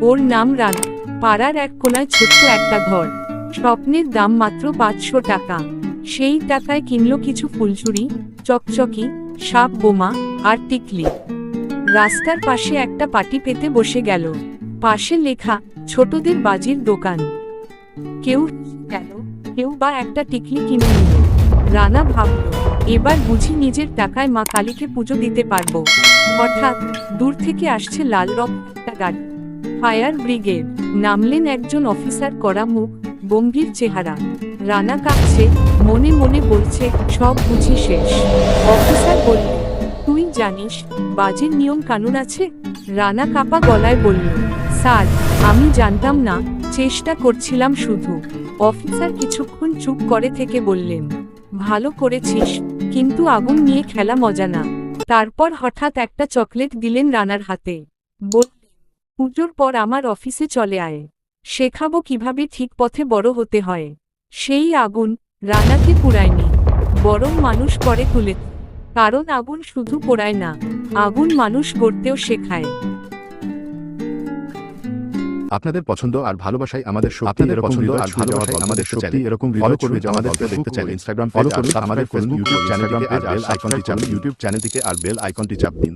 ওর নাম রানা। পাড়ার এক কোনায় ছোট্ট একটা ঘর। স্বপ্নের দাম মাত্র পাঁচশো টাকা। সেই টাকায় কিনল কিছু ফুলঝুরি, চকচকি, সাপ বোমা আর টিকলি। রাস্তার পাশে একটা পাটি পেতে বসে গেল। পাশে লেখা, ছোটদের বাজির দোকান। কেউ গেল, কেউ বা একটা টিকলি কিনে নিল। রানা ভাবল এবার বুঝি নিজের টাকায় মা কালীকে পুজো দিতে পারব। হঠাৎ দূর থেকে আসছে লাল রং একটা গাড়ি। ফায়ার ব্রিগেড নামলেন একজন অফিসার করা মুখ, গম্ভীর চেহারা। রানা কাঁপছে মনে মনে বলছে, সব বুঝি শেষ। অফিসার বলল, তুই জানিস বাজির নিয়ম কানুন আছে? রানা কাপা গলায় বলল, স্যার, আমি জানতাম না, চেষ্টা করছিলাম শুধু। অফিসার কিছুক্ষণ চুপ করে থেকে বললেন ভালো করেছিস, কিন্তু আগুন নিয়ে খেলা মজা না। তারপর হঠাৎ একটা চকলেট দিলেন রানার হাতে। বললেন, পুজোর পর আমার অফিসে চলে আয়। শেখাবো কীভাবে ঠিক পথে বড় হতে হয়। সেই আগুন রানাকে পুরায়নি বরং মানুষ করে তুলে কারণ আগুন শুধু পোড়ায় না, আগুন মানুষ গড়তেও শেখায়। আপনাদের পছন্দ আর ভালোবাসায় আমাদের শক্তি আপনাদের পছন্দ আর ভালোবাসাই ভালোবাসায় আমাদের শক্তি এরকম ফলো করবে আমাদের দেখতে চাই চাইলে ইনস্টাগ্রাম ফলো করুন আমাদের ফেসবুক ইউটিউব চ্যানেলটিকে চ্যানেলটিকে আর বেল আইকনটি চাপুন ইউটিউব চ্যানেলটিকে আর বেল আইকনটি চাপ দিন।